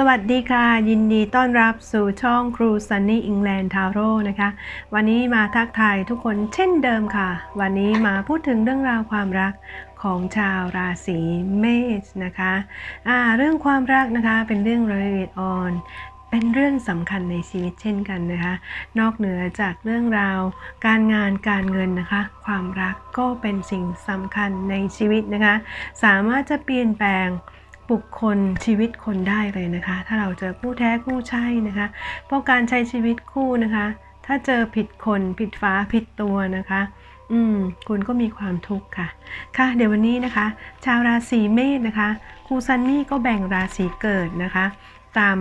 สวัสดีค่ะ ยินดีต้อนรับสู่ช่องครูซันนี่อิงแลนด์ทาโร่นะคะ วันนี้มาทักทายทุกคนเช่นเดิมค่ะ วันนี้มาพูดถึงเรื่องราวความรักของชาวราศีเมษนะคะอ่าเรื่องความรักนะคะเป็นเรื่องละเอียดอ่อนเป็นเรื่องสำคัญในชีวิตเช่นกันนะคะ นอกเหนือจากเรื่องราว การงานการเงินนะคะ ความรักก็เป็นสิ่งสำคัญในชีวิตนะคะ สามารถจะเปลี่ยนแปลง บุคคลชีวิตคนได้เลยนะคะ ถ้าเราเจอคู่แท้คู่ใช่นะคะ เพราะการใช้ชีวิตคู่นะคะ ถ้าเจอผิดคนผิดฟ้าผิดตัวนะคะ อืมคุณก็มีความทุกข์ค่ะ ค่ะเดี๋ยววันนี้นะคะ ชาวราศีเมษนะคะครูซันนี่ก็แบ่งราศีเกิดนะคะ ตาม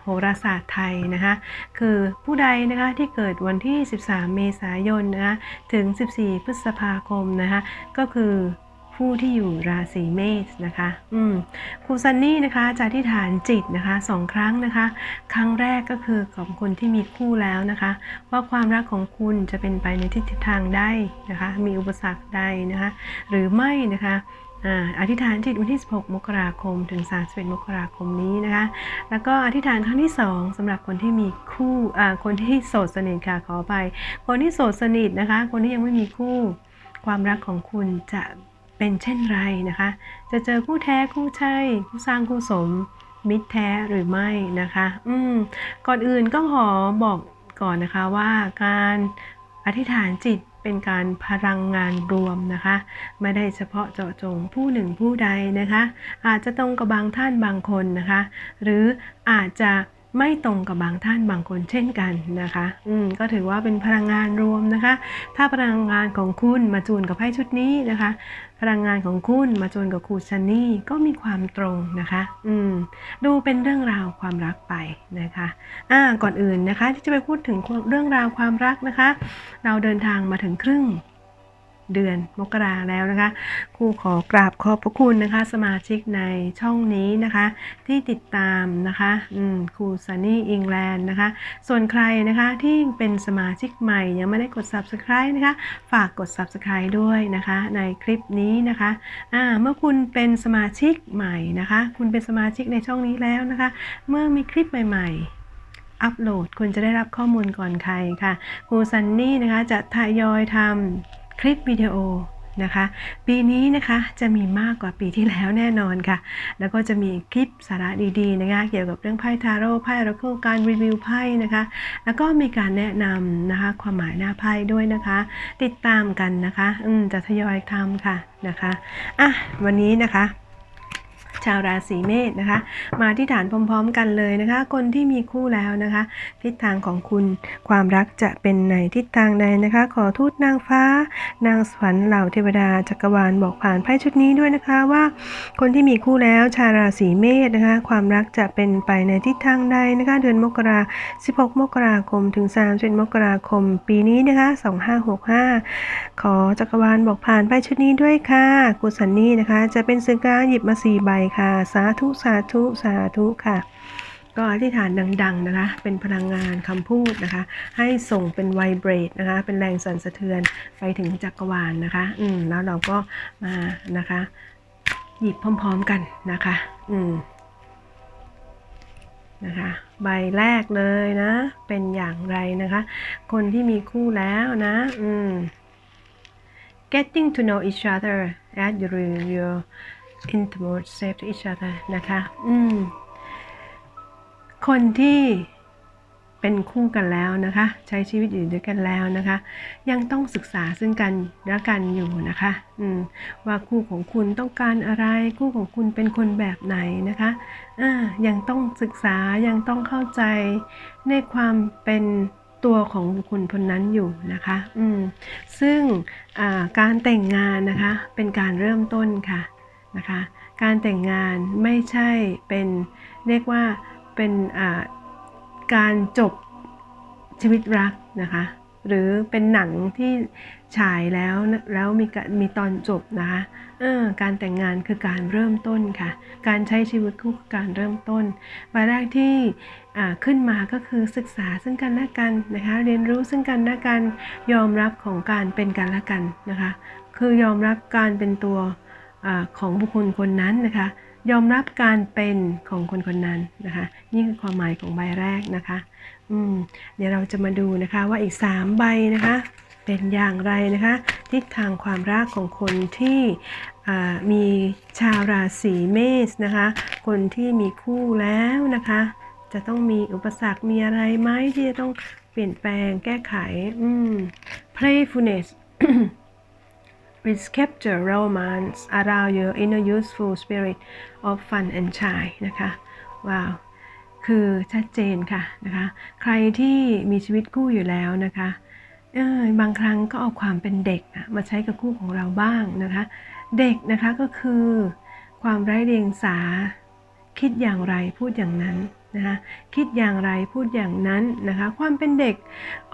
โหราศาสตร์ไทยนะคะ คือผู้ใดนะคะที่เกิดวันที่ 13 เมษายนนะคะถึง 14 พฤษภาคมนะคะ ก็คือ ผู้ที่อยู่ราศีเมษนะคะ อืมครูซันนี่นะคะจะอธิษฐานจิตนะคะสองครั้งนะคะ ครั้งแรกก็คือของคนที่มีคู่แล้วนะคะ ว่าความรักของคุณจะเป็นไปในทิศทางใดนะคะ มีอุปสรรคใดนะคะ หรือไม่นะคะอ่าอธิษฐานจิตวันที่ 16 มกราคม ถึง 31 มกราคมนี้นะคะ แล้วก็อธิษฐานครั้งที่ 2สำหรับคนที่มีคู่อ่าคนที่โสดสนิทค่ะขอไป คนที่โสดสนิทนะคะ คนที่ยังไม่มีคู่ ความรักของคุณจะ เป็นเช่นไรนะคะ จะเจอคู่แท้คู่ใช่คู่สร้างคู่สม มิตรแท้หรือไม่นะคะ อืมก่อนอื่นก็ขอบอกก่อนนะคะว่าการอธิษฐานจิตเป็นการพลังงานรวมนะคะ ไม่ได้เฉพาะเจาะจงผู้หนึ่งผู้ใดนะคะ อาจจะตรงกับบางท่านบางคนนะคะ หรืออาจจะ ไม่ตรงกับบางท่านบางคนเช่นกันนะคะ อืมก็ถือว่าเป็นพลังงานรวมนะคะ ถ้าพลังงานของคุณมาจูนกับไพ่ชุดนี้นะคะ พลังงานของคุณมาจูนกับครูชันนี่ก็มีความตรงนะคะ อืม ดูเป็นเรื่องราวความรักไปนะคะ อ่า ก่อนอื่นนะคะ ที่จะไปพูดถึงเรื่องราวความรักนะคะ เราเดินทางมาถึงครึ่ง เดือนมกราแล้วนะคะครูขอกราบขอบพระคุณนะคะ สมาชิกในช่องนี้นะคะ ที่ติดตามนะคะครูซันนี่อิงแลนด์นะคะ ส่วนใครนะคะที่เป็นสมาชิกใหม่ยังไม่ได้กด subscribe นะคะ ฝากกด subscribe ด้วยนะคะ ในคลิปนี้นะคะเมื่อคุณเป็นสมาชิกใหม่นะคะ คุณเป็นสมาชิกในช่องนี้แล้วนะคะ เมื่อมีคลิปใหม่ ๆอัปโหลดคุณจะได้รับข้อมูลก่อนใครค่ะครูซันนี่นะคะจะทยอยทำ คลิปวิดีโอนะคะ ปีนี้นะคะจะมีมากกว่าปีที่แล้วแน่นอนค่ะ แล้วก็จะมีคลิปสาระดีๆนะคะ เกี่ยวกับเรื่องไพ่ทาโร่ไพ่อราเคิลการรีวิวไพ่นะคะ แล้วก็มีการแนะนำนะคะ ความหมายหน้าไพ่ด้วยนะคะ ติดตามกันนะคะ อืมจะทยอยทำค่ะนะคะอะวันนี้นะคะ ชาวราศีเมษนะคะ มาที่ฐานพร้อมๆกันเลยนะคะ คนที่มีคู่แล้วนะคะ ทิศทางของคุณความรักจะเป็นในทิศทางใดนะคะ ขอทูตนางฟ้า นางสวรรค์เหล่าเทวดาจักรวาลบอกผ่านไพ่ชุดนี้ด้วยนะคะว่า คนที่มีคู่แล้วชาวราศีเมษนะคะ ความรักจะเป็นไปในทิศทางใดนะคะ เดือนมกรา 16 มกราคมถึง31มกราคม ปีนี้นะคะ 2565 ขอจักรวาลบอกผ่านไพ่ชุดนี้ด้วยค่ะกุศลนี่นะคะ จะเป็นสื่อกลางหยิบมาสี่ใบค่ะ สาธุสาธุสาธุค่ะ ก็อธิษฐานดัง ๆนะคะ เป็นพลังงานคำพูดนะคะ ให้ส่งเป็นไวเบรดนะคะ เป็นแรงสั่นสะเทือนไปถึงจักรวาลนะคะ อืมแล้วเราก็มานะคะ หยิบพร้อม ๆกันนะคะ อืมนะคะใบแรกเลยนะ เป็นอย่างไรนะคะ คนที่มีคู่แล้วนะอืม getting to know each other at your your intimate safe to each other นะคะ อืม คนที่เป็นคู่กันแล้วนะคะ ใช้ชีวิตอยู่ด้วยกันแล้วนะคะ ยังต้องศึกษาซึ่งกันและกันอยู่นะคะอืมว่าคู่ของคุณต้องการอะไรคู่ของคุณเป็นคนแบบไหนนะคะอ่ายังต้องศึกษายังต้องเข้าใจในความเป็นตัวของบุคคลคนนั้นอยู่นะคะอืมซึ่งการแต่งงานนะคะเป็นการเริ่มต้นค่ะ นะคะ การแต่งงานไม่ใช่เป็นเรียกว่าเป็นการจบชีวิตรักนะคะ หรือเป็นหนังที่ฉายแล้วแล้วมีมีตอนจบนะคะเออการแต่งงานคือการเริ่มต้นค่ะ การใช้ชีวิตคู่การเริ่มต้นมาแรกที่ขึ้นมาก็คือศึกษาซึ่งกันและกันนะคะ เรียนรู้ซึ่งกันและกัน ยอมรับของการเป็นกันและกันนะคะ คือยอมรับการเป็นตัว ของบุคคลคนนั้นนะคะ ยอมรับการเป็นของคนคนนั้นนะคะ นี่คือความหมายของใบแรกนะคะอืมเดี๋ยวเราจะมาดูนะคะว่าอีก 3 ใบนะคะ เป็นอย่างไรนะคะ ทิศทางความรักของคนที่มีชาวราศีเมษนะคะ คนที่มีคู่แล้วนะคะ จะต้องมีอุปสรรคมีอะไรไหมที่จะต้องเปลี่ยนแปลงแก้ไข อืม playfulness which capture romance around your inner useful spirit of fun and shy นะคะว้าวคือชัดเจนค่ะนะคะใครที่มีชีวิตคู่อยู่แล้วนะคะเออบางครั้งก็เอาความเป็นเด็กมาใช้กับคู่ของเราบ้างนะคะ เด็กนะคะก็คือความไร้เดียงสาคิดอย่างไรพูดอย่างนั้น นะคะคิดอย่างไรพูดอย่างนั้นนะคะ ความเป็นเด็ก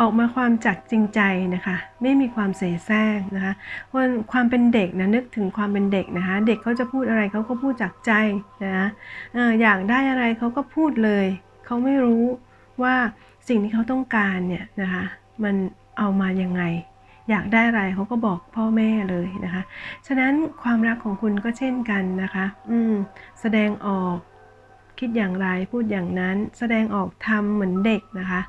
ออกมาความจากจริงใจนะคะ ไม่มีความเสแสร้งนะคะเพราะความเป็นเด็กนะนึกถึงความเป็นเด็กนะคะ เด็กเขาจะพูดอะไรเขาก็พูดจากใจนะคะอออยากได้อะไรเขาก็พูดเลยเขาไม่รู้ว่าสิ่งที่เขาต้องการเนี่ยนะคะมันเอามายังไง อยากได้อะไรเขาก็บอกพ่อแม่เลยนะคะ ฉะนั้นความรักของคุณก็เช่นกันนะคะ อืมแสดงออก คิดอย่างไรพูดอย่างนั้น แสดงออกทำเหมือนเด็กนะคะ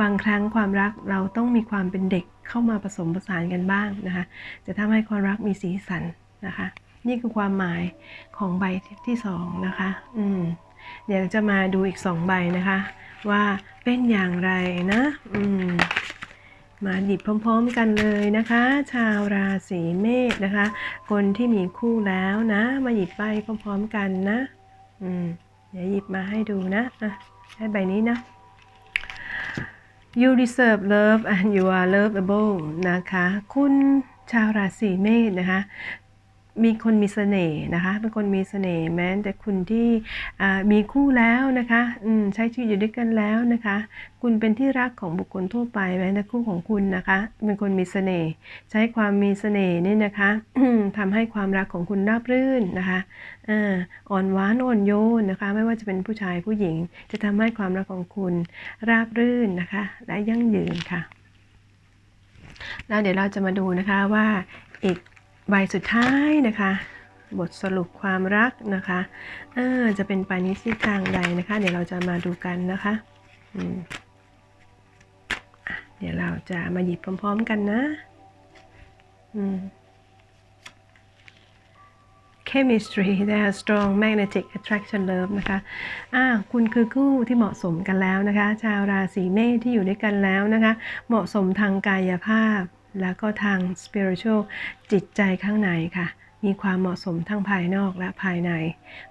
บางครั้งความรักเราต้องมีความเป็นเด็กเข้ามาผสมผสานกันบ้างนะคะ จะทำให้ความรักมีสีสันนะคะ นี่คือความหมายของใบที่สองนะคะ อืมเดี๋ยวจะมาดูอีกสองใบนะคะ ว่าเป็นอย่างไรนะ อืมมาหยิบพร้อม ๆ กันเลยนะคะ ชาวราศีเมษนะคะ คนที่มีคู่แล้วนะ มาหยิบใบพร้อม ๆ กันนะ อืม เดี๋ยวหยิบมาให้ดูนะอะให้ใบนี้นะ you deserve love and you are lovable นะคะ คุณชาวราศีเมษนะคะ มีคนมีเสน่ห์นะคะ เป็นคนมีเสน่ห์แม้แต่คุณที่มีคู่แล้วนะคะใช้ชีวิตอยู่ด้วยกันแล้วนะคะ คุณเป็นที่รักของบุคคลทั่วไปแม้แต่คู่ของคุณนะคะ เป็นคนมีเสน่ห์ใช้ความมีเสน่ห์นี่นะคะทำให้ความรักของคุณราบรื่นนะคะอ่ออนหวานอ่อนโยนนะคะ ไม่ว่าจะเป็นผู้ชายผู้หญิง จะทำให้ความรักของคุณราบรื่นนะคะ และยั่งยืนค่ะแล้วเดี๋ยวเราจะมาดูนะคะว่าอีก ใบสุดท้ายนะคะ บทสรุปความรักนะคะเออจะเป็นไปในทิศทางใดนะคะ เดี๋ยวเราจะมาดูกันนะคะเดี๋ยวเราจะมาหยิบพร้อม ๆ กันนะอ chemistry t h e r e strong magnetic attraction love นะคะอ่าคุณคือคู่ที่เหมาะสมกันแล้วนะคะ ชาวราศีเมษที่อยู่ด้วยกันแล้วนะคะ เหมาะสมทางกายภาพ แล้วก็ทาง spiritual จิตใจข้างในค่ะ มีความเหมาะสมทั้งภายนอกและภายใน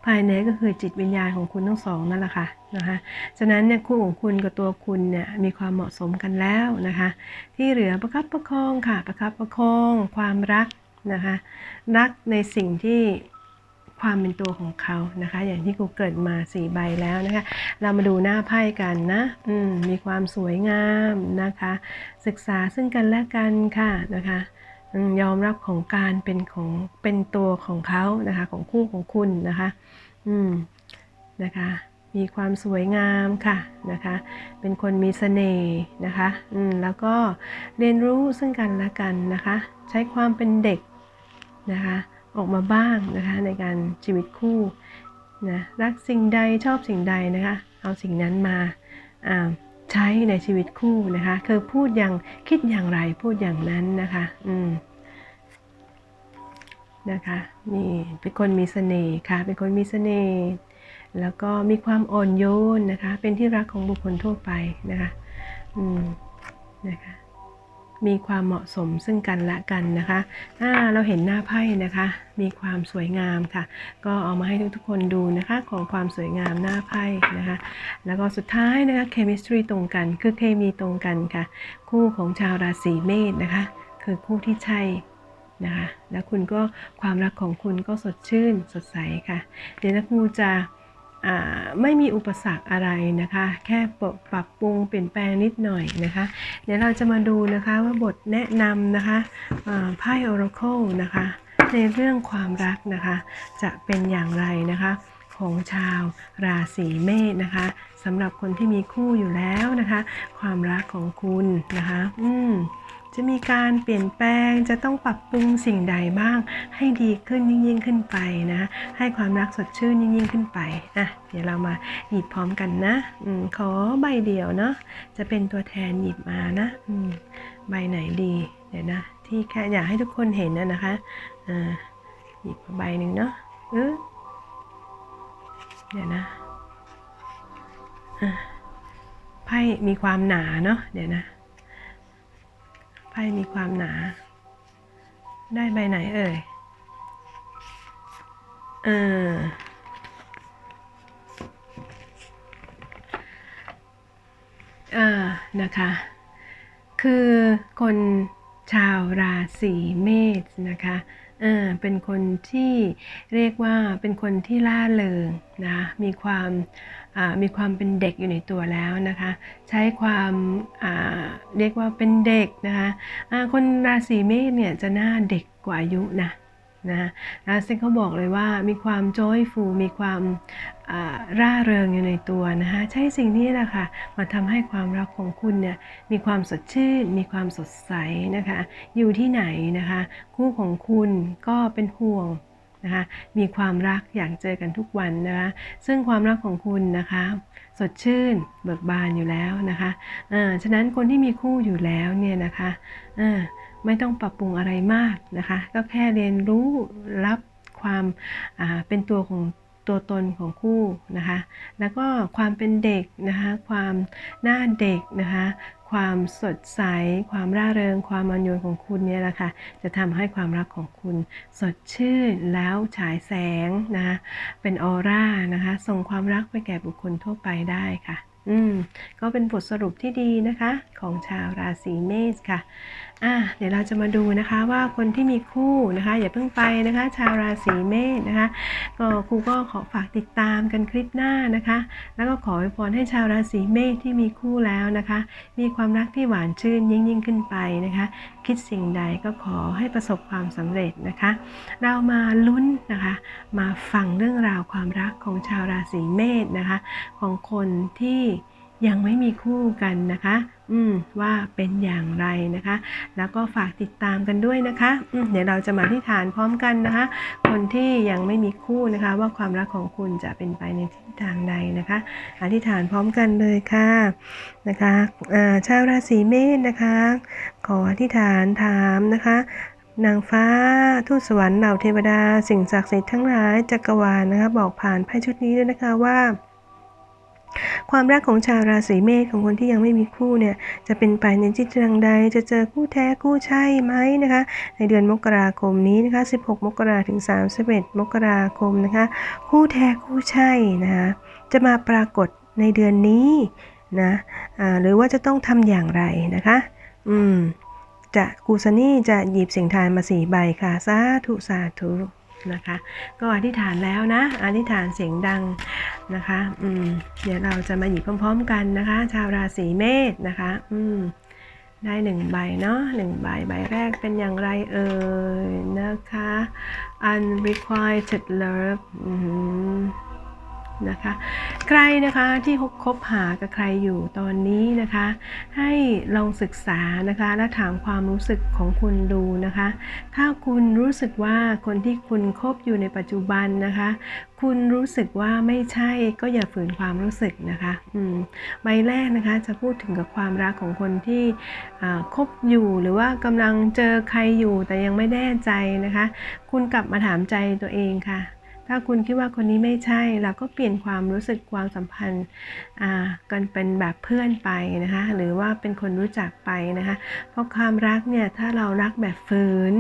ภายในก็คือจิตวิญญาณของคุณทั้งสองนั่นแหละค่ะนะคะฉะนั้นเนี่ยคู่ของคุณกับตัวคุณเนี่ยมีความเหมาะสมกันแล้วนะคะ ที่เหลือประคับประคองค่ะประคับประคองความรักนะคะ รักในสิ่งที่ ความเป็นตัวของเขานะคะ อย่างที่กูเกิดมาสี่ใบแล้วนะคะ เรามาดูหน้าไพ่กันนะอืมมีความสวยงามนะคะ ศึกษาซึ่งกันและกันค่ะนะคะยอมรับของการเป็นของเป็นตัวของเขานะคะ ของคู่ของคุณนะคะ อืมนะคะ มีความสวยงามค่ะนะคะ เป็นคนมีเสน่ห์นะคะอืมแล้วก็เรียนรู้ซึ่งกันและกันนะคะ ใช้ความเป็นเด็กนะคะ ออกมาบ้างนะคะในการชีวิตคู่นะรักสิ่งใดชอบสิ่งใดนะคะ เอาสิ่งนั้นมาใช้ในชีวิตคู่นะคะ คือพูดอย่างคิดอย่างไรพูดอย่างนั้นนะคะอืมนะคะนี่เป็นคนมีเสน่ห์ค่ะเป็นคนมีเสน่ห์แล้วก็มีความอ่อนโยนนะคะ เป็นที่รักของบุคคลทั่วไปนะคะอืมนะคะ มีความเหมาะสมซึ่งกันและกันนะคะอ่าเราเห็นหน้าไพ่นะคะ มีความสวยงามค่ะ ก็เอามาให้ทุกๆคนดูนะคะของความสวยงามหน้าไพ่นะคะ แล้วก็สุดท้ายนะคะ chemistry ตรงกัน คือเคมีตรงกันค่ะ คู่ของชาวราศีเมษนะคะ คือคู่ที่ใช่นะคะ แล้วคุณก็ความรักของคุณก็สดชื่นสดใสค่ะ เดี๋ยวนะครูจะ ไม่มีอุปสรรคอะไรนะคะ แค่ปรับปรุงเปลี่ยนแปลงนิดหน่อยนะคะ เดี๋ยวเราจะมาดูนะคะว่าบทแนะนำนะคะไพ่ Oracle นะคะ ในเรื่องความรักนะคะ จะเป็นอย่างไรนะคะของชาวราศีเมษนะคะสำหรับคนที่มีคู่อยู่แล้วนะคะ ความรักของคุณนะคะ อืม จะมีการเปลี่ยนแปลงจะต้องปรับปรุงสิ่งใดบ้าง ให้ดีขึ้นยิ่งยิ่งขึ้นไปนะ ให้ความรักสดชื่นยิ่งยิ่งขึ้นไปอะเดี๋ยวเรามาหยิบพร้อมกันนะอขอใบเดียวเนาะจะเป็นตัวแทนหยิบมานะอืมใบไหนดีเดี๋ยวนะที่แค่อยากให้ทุกคนเห็นนะนะคะอ่าหยิบใบหนึ่งเนาะเออเดี๋ยวนะอะไพ่มีความหนาเนาะเดี๋ยวนะ พ่มีความหนา ได้ใบไหนเอ่ยเอออ่านะคะ คือคนชาวราศีเมษนะคะ ออเป็นคนที่เรียกว่าเป็นคนที่ล่าเริงนะมีความมีความเป็นเด็กอยู่ในตัวแล้วนะคะ ใช้ความาเรียกว่าเป็นเด็กนะคะคนราศีเมษเนี่ยจะหน้าเด็กกว่าอายุนะ นะแล้วซึ่งเขาบอกเลยว่ามีความ joyful มีความร่าเริงอยู่ในตัวนะคะใช่สิ่งนี้แหละค่ะมาทำให้ความรักของคุณเนี่ยมีความสดชื่น มีความสดใสนะคะอยู่ที่ไหนนะคะคู่ของคุณก็เป็นห่วงนะคะมีความรักอยากเจอกันทุกวันนะคะซึ่งความรักของคุณนะคะสดชื่นเบิกบานอยู่แล้วนะคะเออฉะนั้นคนที่มีคู่อยู่แล้วเนี่ยนะคะเออ ไม่ต้องปรับปรุงอะไรมากนะคะ ก็แค่เรียนรู้รับความาเป็นตัวของตัวตนของคู่นะคะ แล้วก็ความเป็นเด็กนะคะ ความหน้าเด็กนะคะ ความสดใส ความร่าเริง ความอ่อนโยนของคุณเนี่ยแหละค่ะ จะทำให้ความรักของคุณสดชื่นแล้วฉายแสงนะคะ เป็นออร่านะคะ ส่งความรักไปแก่บุคคลทั่วไปได้ค่ะ อืม ก็เป็นบทสรุปที่ดีนะคะของชาวราศีเมษค่ะ อะเดี๋ยวเราจะมาดูนะคะว่าคนที่มีคู่นะคะ อย่าเพิ่งไปนะคะ ชาวราศีเมษนะคะก็ครูก็ขอฝากติดตามกันคลิปหน้านะคะ แล้วก็ขออวยพรให้ชาวราศีเมษที่มีคู่แล้วนะคะ มีความรักที่หวานชื่นยิ่งยิ่งขึ้นไปนะคะ คิดสิ่งใดก็ขอให้ประสบความสำเร็จนะคะ เรามาลุ้นนะคะ มาฟังเรื่องราวความรักของชาวราศีเมษนะคะ ของคนที่ ยังไม่มีคู่กันนะคะ อืมว่าเป็นอย่างไรนะคะ แล้วก็ฝากติดตามกันด้วยนะคะอืมเดี๋ยวเราจะมาที่ฐานพร้อมกันนะคะ คนที่ยังไม่มีคู่นะคะ ว่าความรักของคุณจะเป็นไปในทิศทางใดนะคะ อธิษฐานพร้อมกันเลยค่ะนะคะอ่าชาวราศีเมษนะคะ ขออธิษฐานถามนะคะนางฟ้าทูตสวรรค์เหล่าเทวดา สิ่งศักดิ์สิทธิ์ทั้งหลายจักรวาลนะคะ บอกผ่านไพ่ชุดนี้ด้วยนะคะว่า ความรักของชาวราศีเมษของคนที่ยังไม่มีคู่เนี่ยจะเป็นไปในทิศทางใดจะเจอคู่แท้คู่ใช่ไหมนะคะ ในเดือนมกราคมนี้นะคะ 16 มกราถึง 31 มกราคมนะคะ คู่แท้คู่ใช่นะคะจะมาปรากฏในเดือนนี้นะอ่าหรือว่าจะต้องทำอย่างไรนะคะ อืมจะกูซานี่จะหยิบเสียงทายมาสี่ใบค่ะ สาธุ สาธุ นะคะ ก็อธิษฐานแล้วนะ อธิษฐานเสียงดังนะคะ อืม เดี๋ยวเราจะมาหยิบพร้อม ๆ กันนะคะ ชาวราศีเมษนะคะ อืม ได้หนึ่งใบเนาะหนึ่งใบ ใบแรกเป็นอย่างไรเอ่ยนะคะ unrequited love อืม นะคะ ใครนะคะที่คบหากับใครอยู่ตอนนี้นะคะ ให้ลองศึกษานะคะและถามความรู้สึกของคุณดูนะคะ ถ้าคุณรู้สึกว่าคนที่คุณคบอยู่ในปัจจุบันนะคะ คุณรู้สึกว่าไม่ใช่ก็อย่าฝืนความรู้สึกนะคะอืมใบแรกนะคะจะพูดถึงกับความรักของคนที่คบอยู่หรือว่ากำลังเจอใครอยู่แต่ยังไม่แน่ใจนะคะ คุณกลับมาถามใจตัวเองค่ะ ถ้าคุณคิดว่าคนนี้ไม่ใช่ เราก็เปลี่ยนความรู้สึกความสัมพันธ์กันเป็นแบบเพื่อนไปนะคะหรือว่าเป็นคนรู้จักไปนะคะเพราะความรักเนี่ยถ้าเรารักแบบฝืน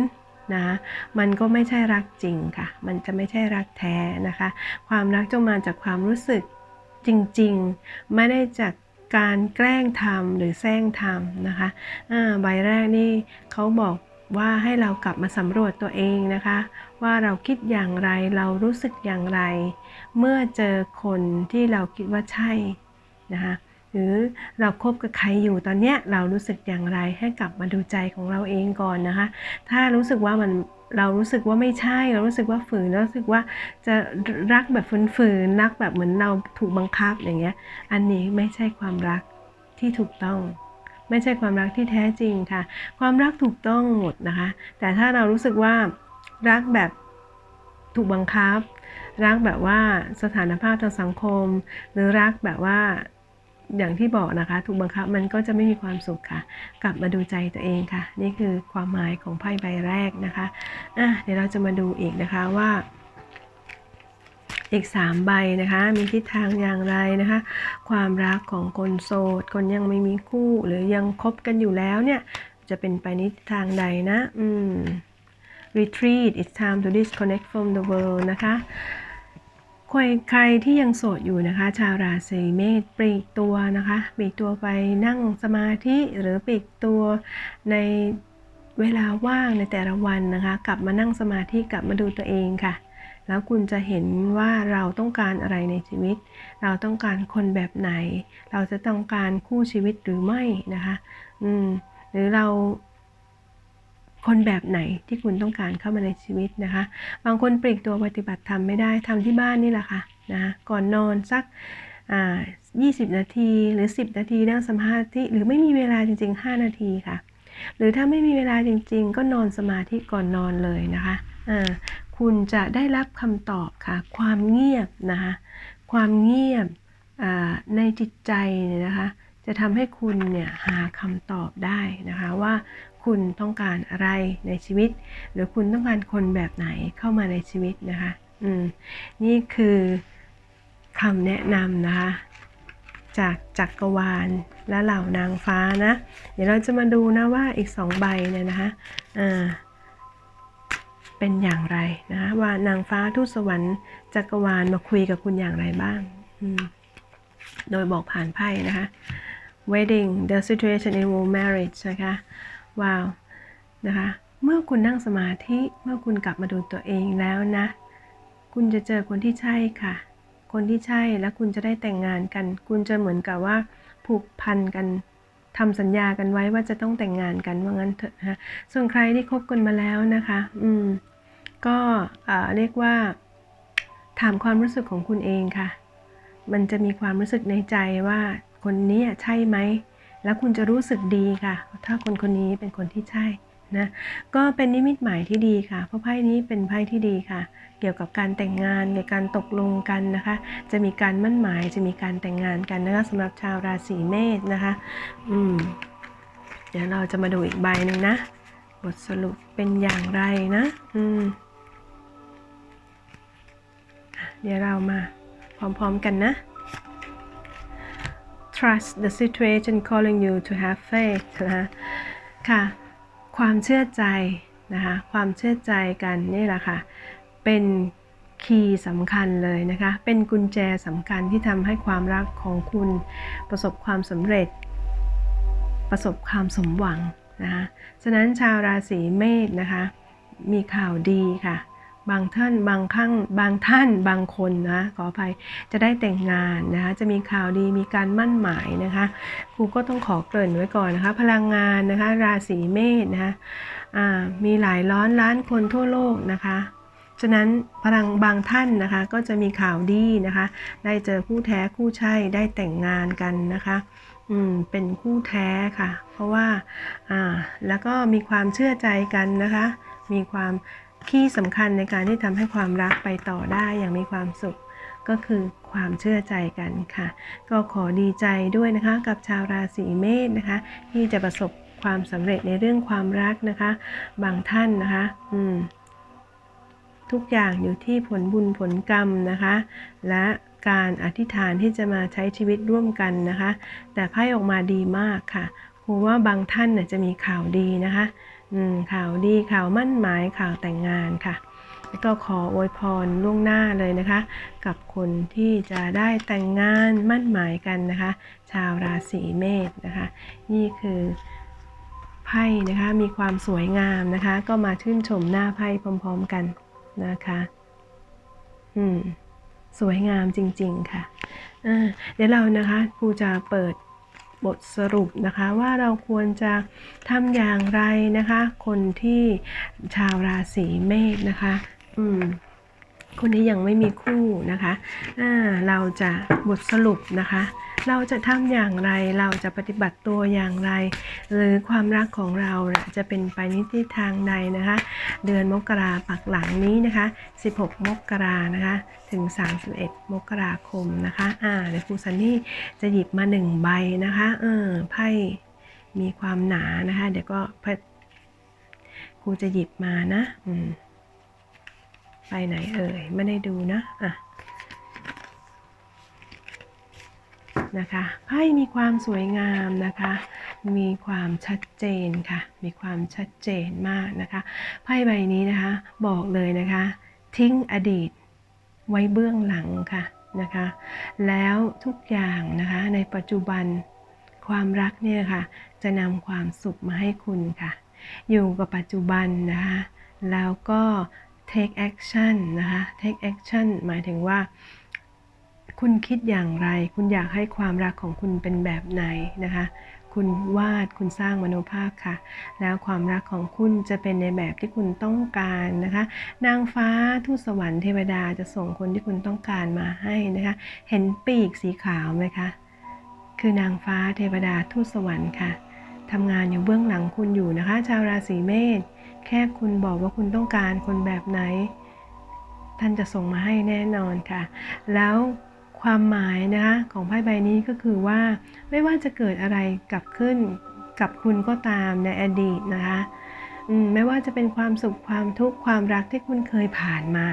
นะมันก็ไม่ใช่รักจริงค่ะ มันจะไม่ใช่รักแท้นะคะ ความรักจงมาจากความรู้สึกจริงๆ ไม่ได้จากการแกล้งทำหรือแซงทำนะคะอ่าใบแรกนี่เขาบอก ว่าให้เรากลับมาสำรวจตัวเองนะคะ ว่าเราคิดอย่างไรเรารู้สึกอย่างไร เมื่อเจอคนที่เราคิดว่าใช่นะคะหรือเราคบกับใครอยู่ตอนเนี้ยเรารู้สึกอย่างไรให้กลับมาดูใจของเราเองก่อนนะคะ ถ้ารู้สึกว่ามันเรารู้สึกว่าไม่ใช่ เรารู้สึกว่าฝืนเรารู้สึกว่าจะรักแบบฝืนๆรักแบบเหมือนเราถูกบังคับอย่างเงี้ยอันนี้ไม่ใช่ความรักที่ถูกต้อง ไม่ใช่ความรักที่แท้จริงค่ะ ความรักถูกต้องหมดนะคะ แต่ถ้าเรารู้สึกว่ารักแบบถูกบังคับ รักแบบว่าสถานภาพทางสังคม หรือรักแบบว่าอย่างที่บอกนะคะ ถูกบังคับมันก็จะไม่มีความสุขค่ะ กลับมาดูใจตัวเองค่ะ นี่คือความหมายของไพ่ใบแรกนะคะอะเดี๋ยวเราจะมาดูอีกนะคะว่า อีก 3 ใบนะคะ มีทิศทางอย่างไรนะคะ ความรักของคนโสด คนยังไม่มีคู่ หรือยังคบกันอยู่แล้วเนี่ย จะเป็นไปในทิศทางใดนะ อืม retreat it's time to disconnect from the world นะคะใครใครที่ยังโสดอยู่นะคะ ชาวราศีเมษปลีกตัวนะคะปลีกตัวไปนั่งสมาธิหรือปลีกตัวในเวลาว่างในแต่ละวันนะคะ กลับมานั่งสมาธิกลับมาดูตัวเองค่ะ แล้วคุณจะเห็นว่าเราต้องการอะไรในชีวิต เราต้องการคนแบบไหน เราจะต้องการคู่ชีวิตหรือไม่นะคะ อืม หรือเราคนแบบไหนที่คุณต้องการเข้ามาในชีวิตนะคะ บางคนปลีกตัวปฏิบัติธรรมไม่ได้ทำที่บ้านนี่แหละค่ะนะะก่อนนอนสักอ่า20นาทีหรือ 10 นาทีนั่งสมาธิหรือไม่มีเวลาจริง ๆ 5 นาทีค่ะ หรือถ้าไม่มีเวลาจริง ๆ ก็นอนสมาธิก่อนนอนเลยนะคะอ่า คุณจะได้รับคำตอบค่ะ ความเงียบนะคะความเงียบในจิตใจเนี่ยนะคะจะทำให้คุณเนี่ยหาคำตอบได้นะคะว่าคุณต้องการอะไรในชีวิต หรือคุณต้องการคนแบบไหนเข้ามาในชีวิตนะคะอืมนี่คือคำแนะนำนะคะจากจักรวาลและเหล่านางฟ้านะ เดี๋ยวเราจะมาดูนะว่าอีกสองใบเนี่ยนะคะอ่า เป็นอย่างไรนะคะว่านางฟ้าทูตสวรรค์จักรวาลมาคุยกับคุณอย่างไรบ้างโดยบอกผ่านไพ่นะคะ wedding the situation involve marriage นะคะว้าวนะคะเมื่อคุณนั่งสมาธิเมื่อคุณกลับมาดูตัวเองแล้วนะ คุณจะเจอคนที่ใช่ค่ะ คนที่ใช่แล้วคุณจะได้แต่งงานกัน คุณจะเหมือนกับว่าผูกพันกันทำสัญญากันไว้ว่าจะต้องแต่งงานกันว่างั้นเถอะนะส่วนใครที่คบกันมาแล้วนะคะ อืม ก็เรียกว่า ถามความรู้สึกของคุณเองค่ะ มันจะมีความรู้สึกในใจว่าคนนี้ใช่ไหม แล้วคุณจะรู้สึกดีค่ะ ถ้าคนคนนี้เป็นคนที่ใช่นะ ก็เป็นนิมิตหมายที่ดีค่ะ เพราะไพ่นี้เป็นไพ่ที่ดีค่ะ เกี่ยวกับการแต่งงานเกี่ยวกับการตกลงกันนะคะ จะมีการมั่นหมาย จะมีการแต่งงานกันนะคะสำหรับชาวราศีเมษนะคะ อืม เดี๋ยวเราจะมาดูอีกใบหนึ่งนะ บทสรุปเป็นอย่างไรนะ อืม เดี๋ยวเรามาพร้อมๆกันนะ trust the situation calling you to have faith นะคะค่ะ ความเชื่อใจนะคะ ความเชื่อใจกันนี่แหละค่ะ เป็นคีย์สำคัญเลยนะคะ เป็นกุญแจสำคัญที่ทำให้ความรักของคุณประสบความสำเร็จ ประสบความสมหวังนะคะ ฉะนั้นชาวราศีเมษนะคะ มีข่าวดีค่ะ บางท่านบางครั้งบางท่านบางคนนะขออภัยจะได้แต่งงานนะคะจะมีข่าวดีมีการมั่นหมายนะคะครูก็ต้องขอเกริ่นไว้ก่อนนะคะ พลังงานนะคะราศีเมษนะคะมีหลายล้อนล้านคนทั่วโลกนะคะฉะนั้นพลังบางท่านนะคะก็จะมีข่าวดีนะคะ ได้เจอคู่แท้คู่ใช่ได้แต่งงานกันนะคะอืมเป็นคู่แท้ค่ะ เพราะว่าอ่าแล้วก็มีความเชื่อใจกันนะคะ มีความ ที่สำคัญในการที่ทำให้ความรักไปต่อได้อย่างมีความสุข ก็คือความเชื่อใจกันค่ะ ก็ขอดีใจด้วยนะคะ กับชาวราศีเมษนะคะ ที่จะประสบความสำเร็จในเรื่องความรักนะคะ บางท่านนะคะ อืมทุกอย่างอยู่ที่ผลบุญผลกรรมนะคะ และการอธิษฐานที่จะมาใช้ชีวิตร่วมกันนะคะ แต่ไพ่ออกมาดีมากค่ะครูว่าบางท่านน่จะมีข่าวดีนะคะ ข่าวดีข่าวมั่นหมายข่าวแต่งงานค่ะ แล้วก็ขออวยพรล่วงหน้าเลยนะคะ กับคนที่จะได้แต่งงานมั่นหมายกันนะคะ ชาวราศีเมษนะคะ นี่คือไพ่นะคะมีความสวยงามนะคะ ก็มาชื่นชมหน้าไพ่พร้อมๆกันนะคะอืมสวยงามจริง ๆ ค่ะเดี๋ยวเรานะคะครูจะเปิด บทสรุปนะคะว่าเราควรจะทำอย่างไรนะคะ คนที่ชาวราศีเมษนะคะ อืม คนที่ยังไม่มีคู่นะคะอ่าเราจะบทสรุปนะคะ เราจะทำอย่างไร เราจะปฏิบัติตัวอย่างไร หรือความรักของเราจะเป็นไปในทิศทางใดนะคะ เดือนมกราปักหลังนี้นะคะ 16 มกรานะคะ ถึง 31 มกราคมนะคะอ่าเดี๋ยวครูซันนี่จะหยิบมาหนึ่งใบนะคะ เออ ไพ่มีความหนานะคะ เดี๋ยวก็ครูจะหยิบมานะ อืม ไปไหนเอ่ย ไม่ได้ดูนะ อะ นะคะ ไพ่มีความสวยงามนะคะ มีความชัดเจนค่ะ มีความชัดเจนมากนะคะ ไพ่ใบนี้นะคะ บอกเลยนะคะ ทิ้งอดีตไว้เบื้องหลังค่ะนะคะ แล้วทุกอย่างนะคะในปัจจุบันความรักเนี่ยค่ะ จะนำความสุขมาให้คุณค่ะ อยู่กับปัจจุบันนะคะ แล้วก็ take action นะคะ take action หมายถึงว่า คุณคิดอย่างไร คุณอยากให้ความรักของคุณเป็นแบบไหนนะคะ คุณวาดคุณสร้างมโนภาพค่ะ แล้วความรักของคุณจะเป็นในแบบที่คุณต้องการนะคะ นางฟ้าทูตสวรรค์เทวดาจะส่งคนที่คุณต้องการมาให้นะคะ เห็นปีกสีขาวไหมคะ คือนางฟ้าเทวดาทูตสวรรค์ค่ะทำงานอยู่เบื้องหลังคุณอยู่นะคะ ชาวราศีเมษ แค่คุณบอกว่าคุณต้องการคนแบบไหน ท่านจะส่งมาให้แน่นอนค่ะ แล้วความหมายนะคะของไพ่ใบนี้ก็คือว่า ไม่ว่าจะเกิดอะไรกับขึ้นกับคุณก็ตามในอดีตนะคะอืมไม่ว่าจะเป็นความสุขความทุกข์ความรักที่คุณเคยผ่านมา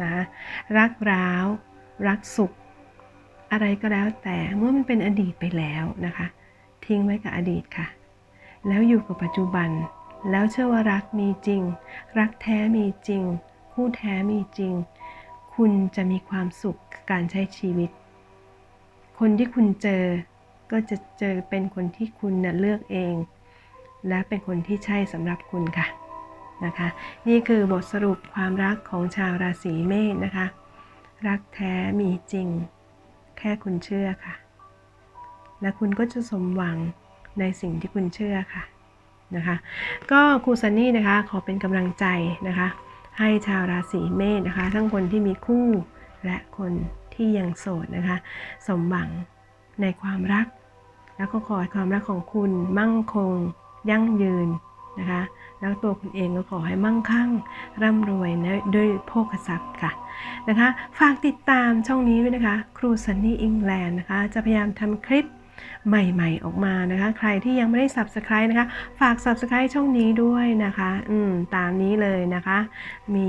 นะคะรักร้าว รักสุข อะไรก็แล้วแต่เมื่อมันเป็นอดีตไปแล้วนะคะ ทิ้งไว้กับอดีตค่ะ แล้วอยู่กับปัจจุบัน แล้วเชื่อว่ารักมีจริง รักแท้มีจริง คู่แท้มีจริง คุณจะมีความสุขการใช้ชีวิต คนที่คุณเจอก็จะเจอเป็นคนที่คุณนะเลือกเอง และเป็นคนที่ใช่สำหรับคุณค่ะนะคะนี่คือบทสรุปความรักของชาวราศีเมษนะคะ รักแท้มีจริง แค่คุณเชื่อค่ะ และคุณก็จะสมหวังในสิ่งที่คุณเชื่อค่ะ นะคะก็ครูซันนี่นะคะขอเป็นกำลังใจนะคะให้ชาวราศีเมษนะคะ ทั้งคนที่มีคู่และคนที่ยังโสดนะคะ สมหวังในความรัก แล้วก็ขอให้ความรักของคุณมั่งคง ยั่งยืนนะคะแล้วตัวคุณเองก็ขอให้มั่งคั่ง ร่ำรวยนะด้วยโภคทรัพย์ค่ะนะคะ ฝากติดตามช่องนี้ด้วยนะคะ ครูซันนี่อิงแลนด์นะคะ จะพยายามทำคลิป ใหม่ๆออกมานะคะ ใครที่ยังไม่ได้ Subscribe นะคะ ฝาก Subscribe ช่องนี้ด้วยนะคะ อืม ตามนี้เลยนะคะ มี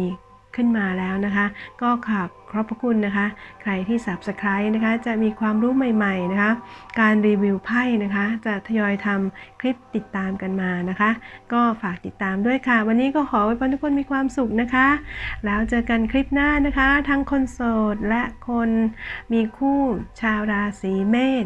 ขึ้นมาแล้วนะคะ ก็ขอบขอบพระคุณนะคะ ใครที่ Subscribe นะคะ จะมีความรู้ใหม่ๆนะคะ การรีวิวไพ่นะคะ จะทยอยทำคลิปติดตามกันมานะคะ ก็ฝากติดตามด้วยค่ะ วันนี้ก็ขอไว้พรทุกคนมีความสุขนะคะ แล้วเจอกันคลิปหน้านะคะ ทั้งคนโสดและคนมีคู่ชาวราศีเมษ